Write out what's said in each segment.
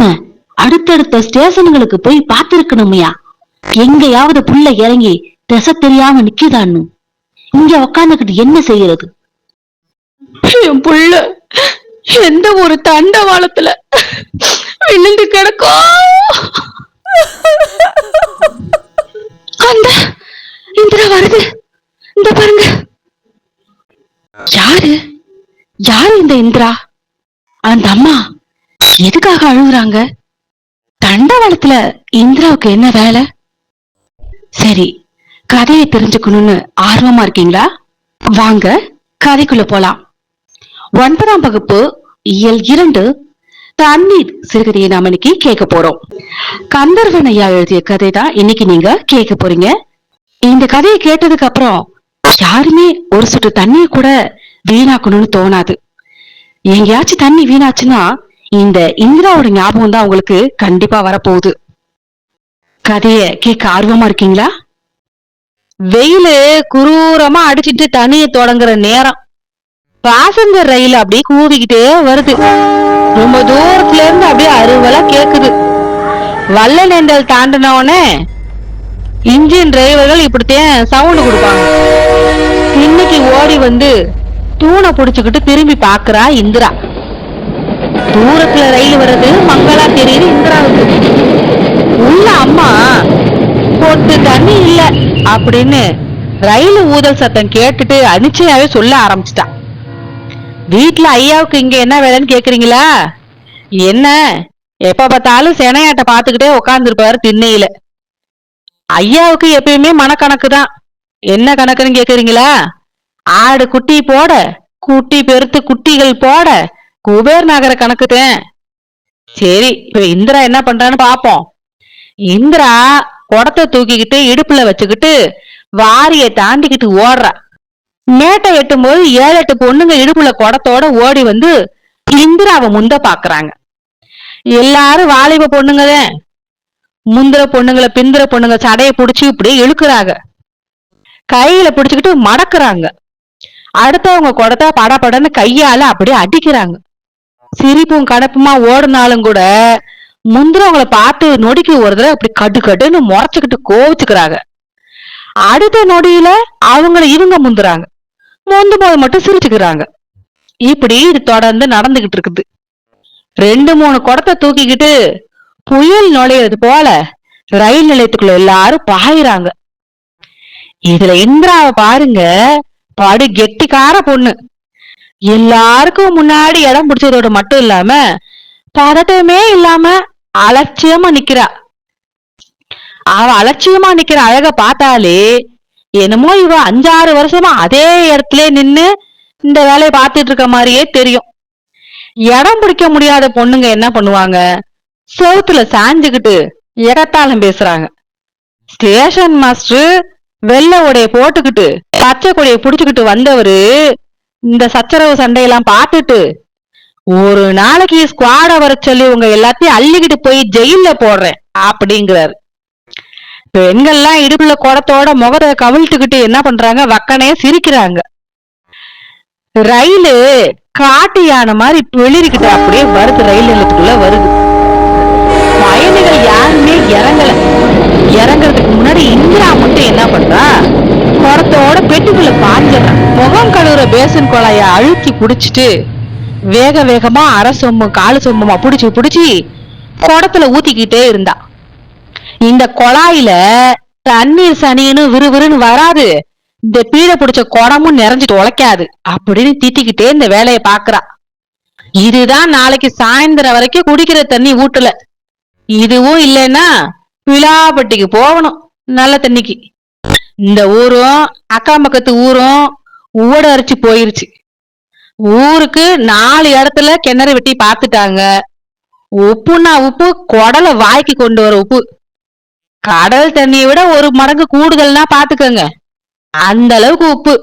நாம அடுத்தடுத்த ஸ்டேஷன்களுக்கு போய் பார்த்திருக்கணுமையா. எங்கேயாவது புள்ள இறங்கி திசை தெரியாம நிக்குதான்னு. இங்க உக்காந்துக்கிட்டு என்ன செய்யறது? என் புள்ள எந்த ஒரு தண்டவாளத்துல விழுந்து கிடக்கும் அந்த இந்திரா வருது. இந்த பாருங்க. யாரு? யாரு இந்த இந்திரா? அந்த அம்மா. எதுக்காக அழுகுறாங்க தண்டவாளத்துல இந்திராவுக்கு என்ன வேலை? சரி கதையை தெரிஞ்சுக்கணும்னு ஆர்வமா இருக்கீங்களா? வாங்க கதைக்குள்ள போலாம். ஒன்பதாம் வகுப்பு இயல் இரண்டு தண்ணீர் சிறுகதையை நாம இன்னைக்கு கேட்க போறோம். கந்தர்வன் ஐயா எழுதிய கதை தான் இன்னைக்கு நீங்க கேட்க போறீங்க. இந்த கதையை கேட்டதுக்கு அப்புறம் யாருமே ஒரு சொட்டு தண்ணிய கூட வீணாக்கணும்னு தோணாது. எங்கேயாச்சும் தண்ணி வீணாச்சுன்னா இந்த இந்திராவோட ஞாபகம் தான் உங்களுக்கு கண்டிப்பா வரப்போகுது. கதைய கேட்க ஆர்வமா இருக்கீங்களா? வெயிலு குரூரமா அடிச்சிட்டு தனிய தொடங்குற நேரம். பாசஞ்சர் ரயில் அப்படியே கூவிக்கிட்டே வருது. ரொம்ப தூரத்துல இருந்து அப்படியே அருவலா கேக்குது. வல்ல நேந்தல் உடனே இன்ஜின் டிரைவர்கள் இப்படித்தான் சவுண்ட் கொடுப்பாங்க. இன்னைக்கு ஓடி வந்து தூணை பிடிச்சுக்கிட்டு திரும்பி பாக்குறா இந்திரா. தூரத்துல ரயில் வர்றது மங்களா தெரியுது இந்திராவுக்கு. உள்ள அம்மா பொட்டு தண்ணி இல்ல அப்படின்னு ரயில் ஊதல் சத்தம் கேட்டுட்டு அனிச்சையாவே சொல்ல ஆரம்பிச்சிட்டா. வீட்டுல ஐயாவுக்கு இங்க என்ன வேலைன்னு கேக்குறீங்களா? என்ன? எப்ப பார்த்தாலும் செனையாட்ட பாத்துக்கிட்டே உக்காந்துருப்பாரு திண்ணையில. ஐயாவுக்கு எப்பயுமே மனக்கணக்கு தான் என்ன கணக்குன்னு கேக்குறீங்களா? ஆடு குட்டி போட குட்டி பெருத்து குட்டிகள் போட குபேர் நகர கணக்குதேன் சரி இப்ப இந்திரா என்ன பண்றான்னு பாப்போம். இந்திரா குடத்தை தூக்கிக்கிட்டு இடுப்புல வச்சுக்கிட்டு வாரிய தாண்டிக்கிட்டு ஓடுறா. மேட்டை எட்டும் போது ஏழு எட்டு பொண்ணுங்க இடுப்புல குடத்தோட ஓடி வந்து இந்திராவை முந்த பாக்குறாங்க. எல்லாரும் வாலிப பொண்ணுங்களே. முந்திர பொண்ணுங்களை பிந்திர பொண்ணுங்க சடையை பிடிச்சி இப்படி இழுக்கிறாங்க. கையில பிடிச்சுக்கிட்டு மடக்குறாங்க. அடுத்தவங்க குடத்தை படபடன்னு கையால அப்படியே அடிக்கிறாங்க. சிரிப்பும் கடப்புமா ஓடினாலும் கூட முந்திரவங்கள பார்த்து நொடிக்கு ஒரு தடவை அப்படி கட்டு கட்டுன்னு முறைச்சுக்கிட்டு கோவிச்சுக்கிறாங்க. அடுத்த நொடியில அவங்கள இவங்க முந்துறாங்க. முந்து போது மட்டும் சிரிச்சுக்கிறாங்க. இப்படி இது தொடர்ந்து நடந்துகிட்டு இருக்குது. ரெண்டு மூணு குடத்தை தூக்கிக்கிட்டு புயல் நுழையிறது போல ரயில் நிலையத்துக்குள்ள எல்லாரும் பாயிறாங்க. இதுல இந்திராவை பாருங்க படு கெட்டிக்கார பொண்ணு. எல்லாருக்கும் முன்னாடி இடம் பிடிச்சதோட மட்டும் இல்லாம பதட்டமே இல்லாம அலட்சியமா நிக்கிறா. அவ அலட்சியமா நிக்கிற அழக பார்த்தாலே என்னமோ இவ அஞ்சாறு வருஷமா அதே இடத்துல நின்னு இந்த வேலையை பார்த்துட்டு இருக்க மாதிரியே தெரியும். இடம் பிடிக்க முடியாத பொண்ணுங்க என்ன பண்ணுவாங்க? செவுத்துல சாஞ்சுக்கிட்டு எகத்தாளம் பேசுறாங்க. ஸ்டேஷன் மாஸ்டர் வெள்ளை உடைய போட்டுக்கிட்டு பச்சை கொடியை புடிச்சுக்கிட்டு வந்தவரு இந்த சச்சரவு சண்டையெல்லாம் பார்த்துட்டு ஒரு நாளைக்கு ஸ்குவாட வர சொல்லி உங்க எல்லாத்தையும் அள்ளிக்கிட்டு போய் ஜெயில போடுறேன் அப்படிங்கிறாரு. பெண்கள்லாம் இடுப்புல குடத்தோட முகத்தை கவிழ்த்துக்கிட்டு என்ன பண்றாங்க? வக்கனே சிரிக்கிறாங்க. ரயிலு காட்டு யானை மாதிரி வெளிரிக்கிட்டு அப்படியே வருது ரயில் நிலையத்துக்குள்ள வருது. பயணிகள் யாருமே இறங்கல. இறங்குறதுக்கு முன்னாடி இந்திரா மட்டும் என்ன பண்றா? குடத்தோட பெட்டுக்குள்ள பாஞ்சிடறா முகம் கழுவுற பேசன் குழாய அழுத்தி குடிச்சிட்டு வேக வேகமா அரை சொம்பு காலு சொம்புமா புடிச்சு புடிச்சு குடத்துல ஊத்திக்கிட்டே இருந்தா. இந்த குழாயில தண்ணீர் சனின்னு விறுவிறுன்னு வராது. இந்த பீடை பிடிச்ச குடமும் நிறைஞ்சிட்டு உழைக்காது அப்படின்னு திட்டிக்கிட்டே இந்த வேலையை பாக்குறா இதுதான் நாளைக்கு சாயந்தரம் வரைக்கும் குடிக்கிற தண்ணி ஊட்டல. இதுவும் இல்லைன்னா விழாப்பட்டிக்கு போகணும் நல்ல தண்ணிக்கு. இந்த ஊரும் அக்கம் பக்கத்து ஊரும் ஊட அரிச்சு போயிருச்சு. ஊருக்கு நாலு இடத்துல கிணறு வெட்டி பார்த்துட்டாங்க. உப்புன்னா உப்பு குடலை வாய்க்கு கொண்டு வர உப்பு. கடல் தண்ணியை விட ஒரு மடங்கு கூடுதல்னா பாத்துக்கோங்க அந்த அளவுக்கு உப்பு.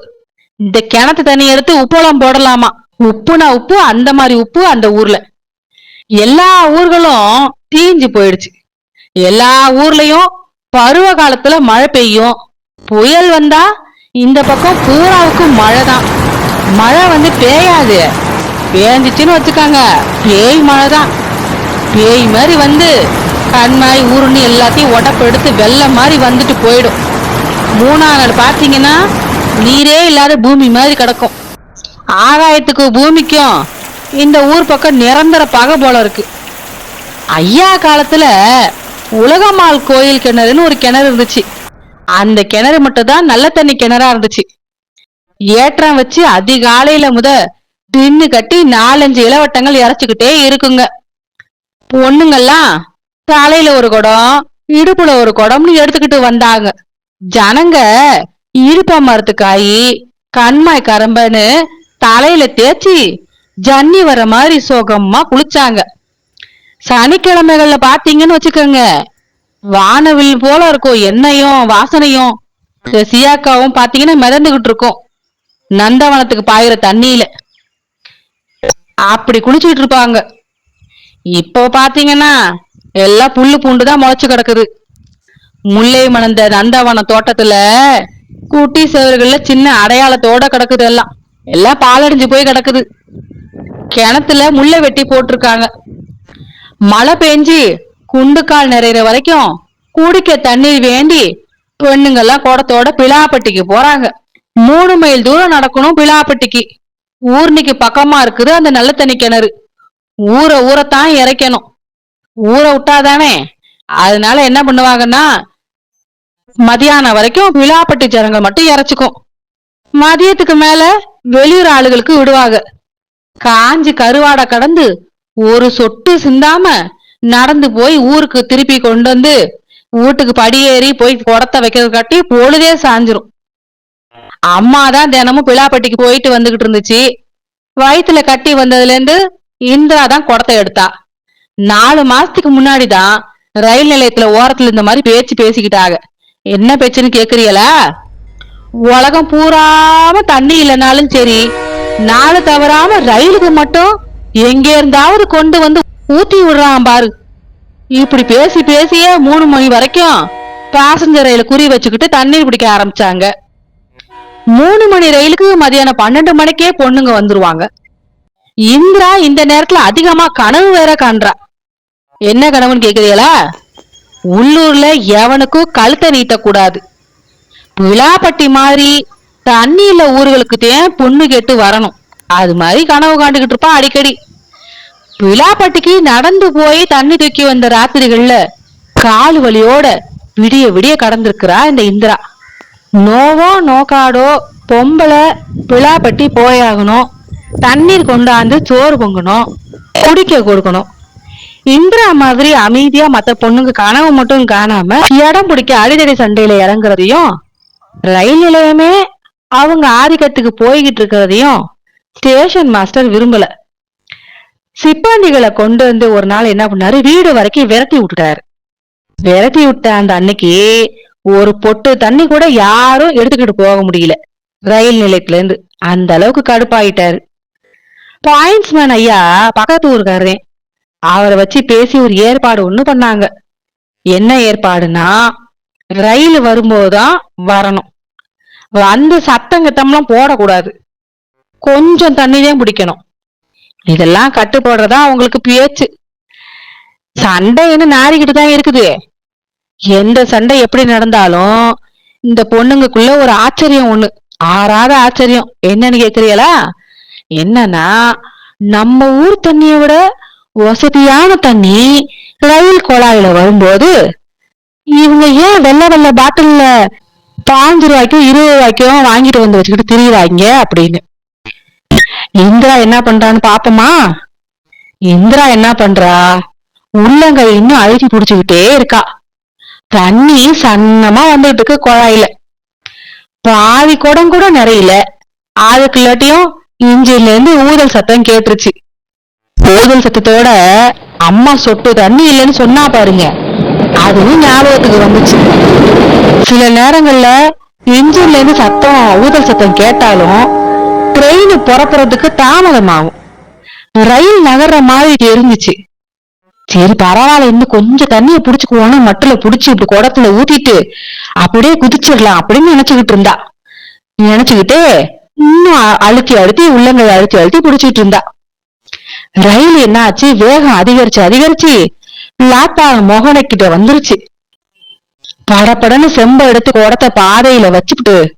இந்த கிணத்து தண்ணி எடுத்து உப்பளம் போடலாமா? உப்புனா உப்பு அந்த மாதிரி உப்பு அந்த ஊர்ல. எல்லா ஊர்களும் தீஞ்சு போயிடுச்சு. எல்லா ஊர்லயும் பருவ காலத்துல மழை பெய்யும். புயல் வந்தா இந்த பக்கம் பூராவுக்கு மழை தான் மழை வந்து பேயாது பேஞ்சிச்சுன்னு வச்சுக்காங்க. பேய் மழை தான் பேய் மாதிரி வந்து கண்மாய் ஊருன்னு எல்லாத்தையும் உடப்பு எடுத்து வெள்ளம் மாதிரி வந்துட்டு போயிடும். மூணாம் நாள் பார்த்தீங்கன்னா நீரே இல்லாத பூமி மாதிரி கிடக்கும். ஆகாயத்துக்கு பூமிக்கும் இந்த ஊர் பக்கம் நிரந்தர பகை போல இருக்கு. ஐயா காலத்துல உலகமால் கோயில் கிணறுன்னு ஒரு கிணறு இருந்துச்சு. அந்த கிணறு மட்டும் தான் நல்ல தண்ணி கிணறா இருந்துச்சு. ஏற்றம் வச்சு அதிகாலையில முத தின்னு கட்டி நாலஞ்சு இளவட்டங்கள் இறைச்சிக்கிட்டே இருக்குங்க. பொண்ணுங்கெல்லாம் தலையில ஒரு குடம் இடுப்புல ஒரு குடம்னு எடுத்துக்கிட்டு வந்தாங்க. ஜனங்க இருப்ப மரத்துக்காயி கண்மாய் கரம்பன்னு தலையில தேய்ச்சி ஜன்னி வர மாதிரி சோகமா குளிச்சாங்க. சனிக்கிழமைகள்ல பாத்தீங்கன்னு வச்சுக்கோங்க வானவில் போல இருக்கும் எண்ணெயும் வாசனையும் சியாக்காவும் பாத்தீங்கன்னா மிதந்துகிட்டு இருக்கும். நந்தவனத்துக்கு பாயிற தண்ணியில. அப்படி குளிச்சுக்கிட்டு இருப்பாங்க. இப்போ பாத்தீங்கன்னா எல்லாம் புல்லு பூண்டு தான் முளைச்சு கிடக்குது. முல்லை மணந்த நந்தவன தோட்டத்துல குட்டி சேவர்கள்ல சின்ன அடையாளத்தோட கிடக்குது எல்லாம். எல்லாம் பாலடைஞ்சு போய் கிடக்குது. கிணத்துல முல்லை வெட்டி போட்டிருக்காங்க. மழை பெஞ்சு குண்டுக்கால் நிறையிற வரைக்கும் குடிக்க தண்ணீர் வேண்டி பெண்ணுங்கெல்லாம் குடத்தோட பிலாப்பட்டிக்கு போறாங்க. மூணு மைல் தூரம் நடக்கணும் பிலாப்பட்டிக்கு ஊர்னிக்கு பக்கமா இருக்குது அந்த நல்ல தண்ணி கிணறு. ஊரை ஊரைத்தான் இறைக்கணும். ஊரை விட்டாதானே? அதனால என்ன பண்ணுவாங்கன்னா மதியானம் வரைக்கும் விழாப்பட்டி ஜனங்கள் மட்டும் இறைச்சிக்கும். மதியத்துக்கு மேல வெளியூர் ஆளுகளுக்கு விடுவாங்க. காஞ்சி கருவாடை கடந்து ஒரு சொட்டு சிந்தாம நடந்து போய் ஊருக்கு திருப்பி கொண்டு வந்து வீட்டுக்கு படியேறி போய் குடத்தை வைக்கிறது காட்டி பொழுதே சாஞ்சிரும். அம்மா தான் தினமும் பிளாப்பட்டிக்கு போயிட்டு வந்துகிட்டு இருந்துச்சு. வயிற்றுல கட்டி வந்ததுல இருந்து இந்திரா தான் குடத்தை எடுத்தா. நாலு மாசத்துக்கு முன்னாடி தான் ரயில் நிலையத்துல ஓரத்துல இந்த மாதிரி பேச்சு பேசிக்கிட்டாங்க. என்ன பேச்சுன்னு கேக்குறீங்களா? உலகம் பூராம தண்ணி இல்லைனாலும் சரி நாள் தவறாம ரயிலுக்கு மட்டும் எங்க இருந்தாவது கொண்டு வந்து ஊத்தி விடுறான் பாரு. இப்படி பேசி பேசியே மூணு மணி வரைக்கும் பேசஞ்சர் ரயில குறி வச்சுக்கிட்டு தண்ணீர் பிடிக்க ஆரம்பிச்சாங்க. மூணு மணி ரயிலுக்கு மதியானம் பன்னெண்டு மணிக்கே பொண்ணுங்க வந்துருவாங்க. இந்திரா இந்த நேரத்துல அதிகமா கனவு வேற காண்றா. என்ன கனவுன்னு கேக்குறீங்களா? உள்ளூர்ல எவனுக்கும் கழுத்தை நீட்டக்கூடாது. விழாப்பட்டி மாதிரி தண்ணியில ஊர்களுக்கு தேன் பொண்ணு கேட்டு வரணும். அது மாதிரி கனவு காண்டுகிட்டு இருப்பான் அடிக்கடி. விழாப்பட்டிக்கு நடந்து போய் தண்ணி தூக்கி வந்த ராத்திரிகள்ல கால் வலியோட விடிய விடிய கடந்திருக்கிறா இந்த இந்திரா. நோவோ நோக்காடோ பொம்பளை விழாப்பட்டி போயாகணும். தண்ணீர் கொண்டாந்து சோறு பொங்கணும் குடிக்க கொடுக்கணும். இந்திரா மாதிரி அமைதியா மத்த பொண்ணுங்க கனவு மட்டும் காணாம இடம் பிடிக்க அடிதடி சண்டையில இறங்குறதையும் ரயில் நிலையமே அவங்க ஆதிக்கத்துக்கு போய்கிட்டு இருக்கிறதையும் ஸ்டேஷன் மாஸ்டர் விரும்பல. சிப்பாண்டிகளை கொண்டு வந்து ஒரு நாள் என்ன பண்ணாரு? வீடு வரைக்கும் விரட்டி விட்டுட்டாரு. விரட்டி விட்ட அந்த அன்னைக்கு ஒரு பொட்டு தண்ணி கூட யாரும் எடுத்துக்கிட்டு போக முடியல. ரயில் நிலையத்துல இருந்து அந்த அளவுக்கு கடுப்பாயிட்டாரு. பாயிண்ட்ஸ்மேன் ஐயா பக்கத்து ஊருக்காரரே அவரை வச்சு பேசி ஒரு ஏற்பாடு ஒண்ணு பண்ணாங்க. என்ன ஏற்பாடுனா ரயில் வரும்போதுதான் வரணும். வந்து சத்தம் போடக்கூடாது. கொஞ்சம் தண்ணி தான் பிடிக்கணும். இதெல்லாம் கட்டு போடுறதா அவங்களுக்கு பேச்சு. சண்டைன்னு நாரிக்கிட்டு தான் இருக்குது. எந்த சண்டை எப்படி நடந்தாலும் இந்த பொண்ணுங்களுக்குள்ள ஒரு ஆச்சரியம் ஒண்ணு. ஆறாத ஆச்சரியம். என்னன்னு கேக்குறீங்களா? என்னன்னா நம்ம ஊர் தண்ணியை விட வசதியான தண்ணி ரயில் குழாயில வரும்போது இவங்க ஏன் வெள்ளை வெள்ளை பாட்டில்ல பாஞ்சு ரூபாய்க்கும் இருபது ரூபாய்க்கும் வாங்கிட்டு வந்து வச்சுக்கிட்டு திரியுறாங்க அப்படின்னு. இந்திரா என்ன பண்றான்னு பாப்போமா? இந்திரா என்ன பண்றா? உள்ளங்கை இன்னும் அழுத்தி புடிச்சுக்கிட்டே இருக்கா. தண்ணி சன்னமா வந்துட்டு இருக்கு குழாயில. பாதி குடம் கூட நிறையல. அதுக்குள்ளாட்டியும் இஞ்சில இருந்து ஊதல் சத்தம் கேட்டுருச்சு. ஊதல் சத்தத்தோட அம்மா சொட்டு தண்ணி இல்லைன்னு சொன்னா பாருங்க. அதுவும் ஞாபகத்துக்கு வந்துச்சு. சில நேரங்கள்ல இன்ஜின்ல இருந்து சத்தம் ஊதல் சத்தம் கேட்டாலும் ட்ரெயின் புறப்புறதுக்கு தாமதமாகும். ரயில் நகர்ற மாதிரி இருந்துச்சு சரி பரவாயில்ல இன்னும் கொஞ்சம் தண்ணியை புடிச்சுக்குவோன்னு மட்டுல புடிச்சு இப்படி குடத்துல ஊத்திட்டு அப்படியே குதிச்சிடலாம் அப்படின்னு நினைச்சுக்கிட்டு இருந்தா. நினைச்சுக்கிட்டு இன்னும் அழுத்தி அழுத்தி உள்ளங்கை அழுத்தி அழுத்தி புடிச்சிட்டு இருந்தா. ரயில் என்னாச்சு? வேகம் அதிகரிச்சு அதிகரிச்சு. பிளாட்பாரம் மோகன கிட்ட வந்துருச்சு. படபடன்னு செம்ப எடுத்து குடத்தை பாதையில வச்சுக்கிட்டு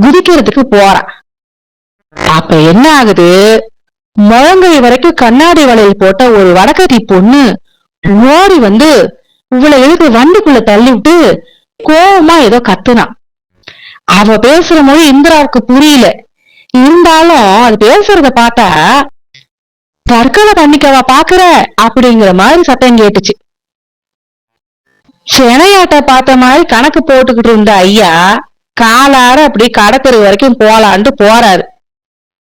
குதிக்கிறதுக்கு போறான். அப்ப என்ன ஆகுது? முழங்கை வரைக்கும் கண்ணாடி வளையல் போட்ட ஒரு வடக்கட்டி பொண்ணு ஓடி வந்து இவளை இழுத்து வண்டிக்குள்ள தள்ளி விட்டு கோவமா ஏதோ கத்துனான் அவ பேசுற மொழி இந்திராவுக்கு புரியல. இருந்தாலும் அது பேசுறத பார்த்தா தற்கொலை பண்ணிக்கவா பாக்குற? அப்படிங்கிற மாதிரி சத்தம் கேட்டுச்சு. செனையாட்ட பார்த்த மாதிரி கணக்கு போட்டுக்கிட்டு இருந்த ஐயா காலார அப்படி கடத்தெரு வரைக்கும் போலான்ட்டு போறாரு.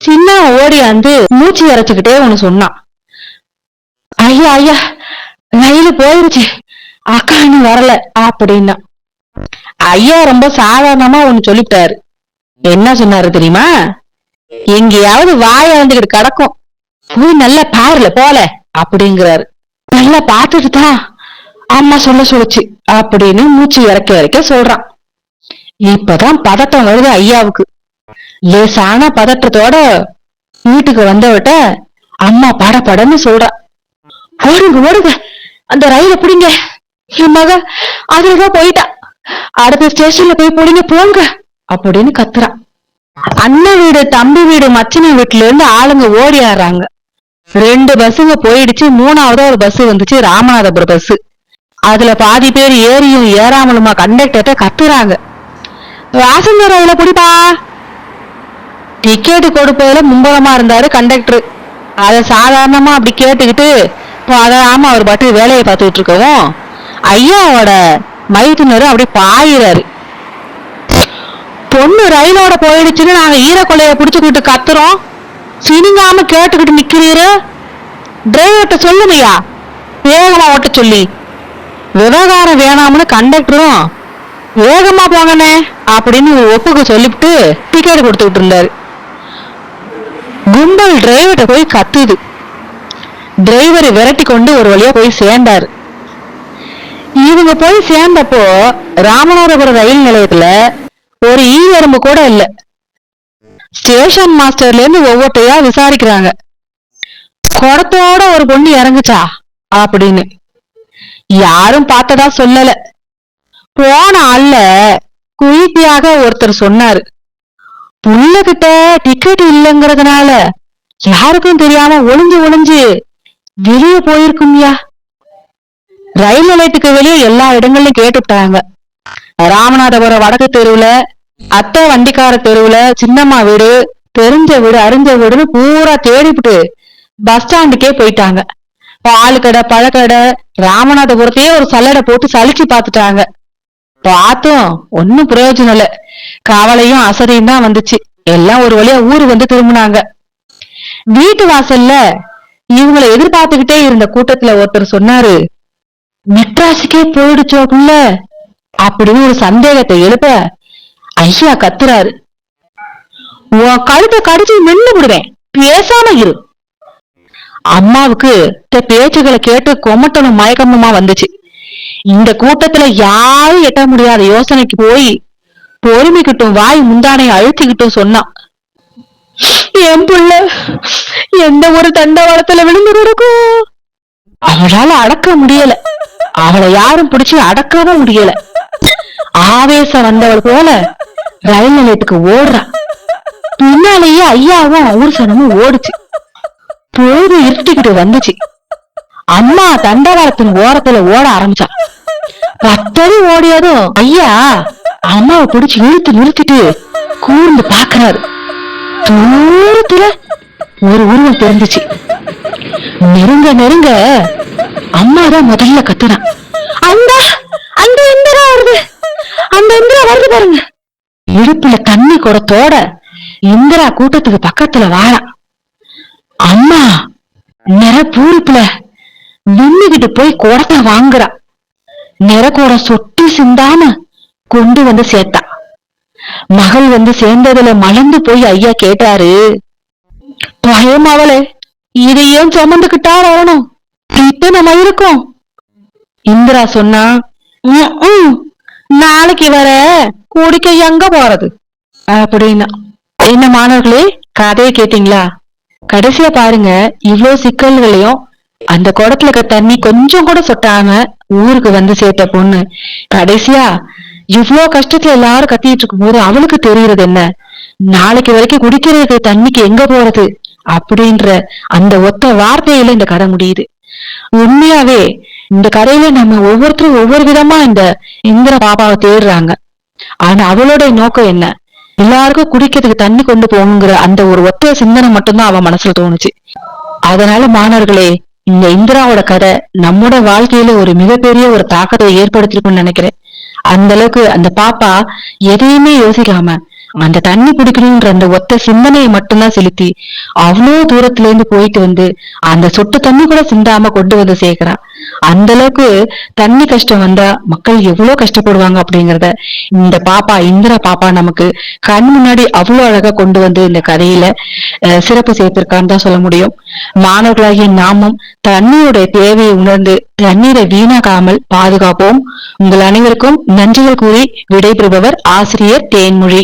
சின்ன ஓடியாந்து மூச்சு இறைச்சுக்கிட்டே ஒண்ணு சொன்னான். ஐயா ஐயா ரயில் போயிருச்சு. அக்கா இன்னும் வரல அப்படின்னா. ஐயா ரொம்ப சாதாரணமா ஒண்ணு சொல்லிட்டாரு என்ன சொன்னாரு தெரியுமா? எங்கேயாவது வாய வந்துகிட்டு கிடக்கும். போய் நல்லா பாருல போல அப்படிங்கிறாரு. நல்லா பார்த்துட்டு தான் அம்மா சொல்ல சொல்லுச்சு அப்படின்னு மூச்சு இறக்க இறக்க சொல்றான். இப்பதான் பதட்டம் வருது ஐயாவுக்கு. லேசான பதட்டத்தோட வீட்டுக்கு வந்தவட்ட அம்மா படபடன்னு சொல்றா. ஓடுங்க ஓடுங்க. அந்த ரயில பிடிங்க. என் மக அதுலதான் போயிட்டா. அடுத்த ஸ்டேஷன்ல போய் பிடிங்க போங்க அப்படின்னு கத்துறா. அண்ணன் வீடு தம்பி வீடு மச்சின வீட்டுல இருந்து ஆளுங்க ஓடி ஆடுறாங்க ரெண்டு பஸ்ஸுங்க போயிடுச்சு. மூணாவதா ஒரு பஸ் வந்துச்சு. ராமநாதபுரம் பஸ் அதுல பாதி பேர் ஏறியும் ஏறாமலுமா கண்டக்டர்கிட்ட கத்துறாங்க. வாசந்த ரயில பிடிப்பா. டிக்கெட் கொடுப்பதில் மும்பலமாக இருந்தார் கண்டக்டர் அதை சாதாரணமாக அப்படி கேட்டுக்கிட்டு பதறாம அவர் பாட்டு வேலையை பார்த்துக்கிட்டு இருக்கவும் ஐயாவோட மைத்துனர் அப்படியே பாயிறாரு. பொண்ணு ரயிலோட போயிடுச்சுன்னு நாங்கள் ஈரக்கொலையை பிடிச்சிக்கிட்டு கத்துறோம். சினிங்காம கேட்டுக்கிட்டு நிற்கிறீரு டிரைவர்கிட்ட சொல்லுமையா வேகமாக ஓட்ட சொல்லி. விவகாரம் வேணாம்னு கண்டக்டரும் வேகமாக போங்கண்ணே அப்படின்னு ஒப்புக்கு சொல்லிவிட்டு டிக்கெட் கொடுத்துக்கிட்டு இருந்தாரு. கும்பல் டிரைவர்கிட்ட போய் கத்துது. டிரைவரை விரட்டி கொண்டு ஒரு வழியா போய் சேர்ந்தாரு. இவங்க போய் சேர்ந்தப்போ ராமநாதபுரம் ரயில் நிலையத்துல ஒரு ஈ எறும்பு கூட இல்ல. ஸ்டேஷன் மாஸ்டர்ல இருந்து ஒவ்வொருத்தையா விசாரிக்கிறாங்க. குடத்தோட ஒரு பொண்ணு இறங்குச்சா? அப்படின்னு. யாரும் பார்த்ததா சொல்லல. போன ஆள்ல குயித்தியாக ஒருத்தர் சொன்னாரு. புள்ளகிட்ட டிக்கெட் இல்லைங்கிறதுனால யாருக்கும் தெரியாம ஒளிஞ்சு ஒளிஞ்சு வெளியே போயிருக்கும்யா ரயில் நிலையத்துக்கு வெளியே எல்லா இடங்கள்லயும் கேட்டுட்டாங்க. ராமநாதபுரம் வடக்கு தெருவுல அத்தை வண்டிக்கார தெருவுல சின்னம்மா வீடு தெரிஞ்ச வீடு அறிஞ்ச வீடுன்னு பூரா தேடிப்புட்டு பஸ் ஸ்டாண்டுக்கே போயிட்டாங்க. பால் கடை பழக்கடை ராமநாதபுரத்தையே ஒரு சல்லடை போட்டு சலிச்சு பார்த்துட்டாங்க. பார்த்தும் ஒன்னும் பிரயோஜனம் இல்ல. கவலையும் அசதியும் தான் வந்துச்சு. எல்லாம் ஒரு வழியா ஊரு வந்து திரும்பினாங்க. வீட்டு வாசல்ல இவங்களை எதிர்பார்த்துக்கிட்டே இருந்த கூட்டத்துல ஒருத்தர் சொன்னாரு மெட்ராஸுக்கே போயிடுச்சோக்குள்ள அப்படின்னு ஒரு சந்தேகத்தை எழுப்ப ஐயா கத்துறாரு. உன் கழுத்தை கடிச்சு நின்று விடுவேன். பேசாம இரு. அம்மாவுக்கு இந்த பேச்சுகளை கேட்டு கொமட்டணும் மயக்கமுமா வந்துச்சு. இந்த கூட்டத்துல யாரும் எட்ட முடியாத யோசனைக்கு போய் பொறுமைக்கிட்டும் வாய் முந்தானை அழுத்திக்கிட்டும் சொன்னான் என் புள்ள எந்த ஒரு தண்டவாளத்துல விழுந்துருக்கும் அவளால அடக்க முடியல. அவளை யாரும் பிடிச்சு அடக்கவும் முடியல. ஆவேசம் வந்தவள் போல ரயில் நிலையத்துக்கு ஓடுறா. பின்னாலேயே ஐயாவும் ஊர் சனமும் ஓடுச்சு. போது இருட்டிக்கிட்டு வந்துச்சு. அம்மா தண்டவாளத்தின் ஓரத்துல ஓட ஆரம்பிச்சா. பத்தடி ஓடியதும் ஐயா அம்மாவை பிடிச்சு இழுத்து நிறுத்திட்டு கூர்ந்து பாக்குறாரு தூரத்துல ஒரு உருவம் தெரிஞ்சுச்சு. நெருங்க நெருங்க அம்மாதான் முதல்ல கத்துனா. அந்த அந்த இந்திரா வருது. அந்த இந்திரா வருது பாருங்க. இடுப்புல தண்ணி குடத்தோட இந்திரா கூட்டத்துக்கு பக்கத்துல வாரா. அம்மா நிற பூரிப்புல நின்னுகிட்டு போய் குடத்தை வாங்குறா. நிறக்கூடம் சொட்டி சிந்தாம கொண்டு வந்து சேர்த்தா. மகள் வந்து சேர்ந்ததுல மலர்ந்து போய் ஐயா கேட்டாரு பயம் அவளே இதை ஏன் சுமந்துகிட்டா வரணும்? இப்ப நம்ம இருக்கோம் இந்திரா சொன்னா நாளைக்கு வர குடிக்க எங்க போறது? அப்படின்னா என்ன மாணவர்களே கதையை கேட்டீங்களா? கடைசியா பாருங்க இவ்வளவு சிக்கல்களையும் அந்த குடத்துல இருக்க தண்ணி கொஞ்சம் கூட சொட்டாம ஊருக்கு வந்து சேர்த்த பொண்ணு. கடைசியா இவ்வளோ கஷ்டத்துல எல்லாரும் கத்திட்டு இருக்கும் போது அவளுக்கு தெரியுறது என்ன? நாளைக்கு வரைக்கும் குடிக்கிறதுக்கு தண்ணிக்கு எங்க போறது? அப்படின்ற அந்த ஒத்த வார்த்தையில இந்த கதை முடியுது. உண்மையாவே இந்த கதையில நம்ம ஒவ்வொருத்தரும் ஒவ்வொரு விதமா இந்த இந்திர பாபாவை தேடுறாங்க. ஆனா அவளோட நோக்கம் என்ன? எல்லாருக்கும் குடிக்கிறதுக்கு தண்ணி கொண்டு போகணுங்கிற அந்த ஒரு ஒத்த சிந்தனை மட்டும்தான் அவன் மனசுல தோணுச்சு. அதனால மாணவர்களே இந்த இந்திராவோட கதை நம்மோட வாழ்க்கையில ஒரு மிகப்பெரிய ஒரு தாக்கத்தை ஏற்படுத்திருக்கும்னு நினைக்கிறேன். அந்த அளவுக்கு அந்த பாப்பா எதையுமே யோசிக்காம அந்த தண்ணி குடிக்கணும்ன்ற அந்த ஒத்த சிந்தனையை மட்டும்தான் செலுத்தி அவ்வளோ தூரத்துல இருந்து போயிட்டு வந்து அந்த சொட்டு தண்ணி கூட சிந்தாம கொண்டு வந்து சேர்க்கிறா அந்த அளவுக்கு தண்ணி கஷ்டம் வந்தா மக்கள் எவ்வளவு கஷ்டப்படுவாங்க அப்படிங்கறத இந்த பாப்பா இந்திரா பாப்பா நமக்கு கண் முன்னாடி அவ்வளவு அழகா கொண்டு வந்து இந்த கதையில சிறப்பு சேர்த்திருக்கான்னு தான் சொல்ல முடியும். மாணவர்களாகிய நாமும் தண்ணியோட தேவையை உணர்ந்து தண்ணீரை வீணாக்காமல் பாதுகாப்போம். உங்கள் அனைவருக்கும் நன்றிகள் கூறி விடைபெறுபவர் ஆசிரியர் தேன்மொழி.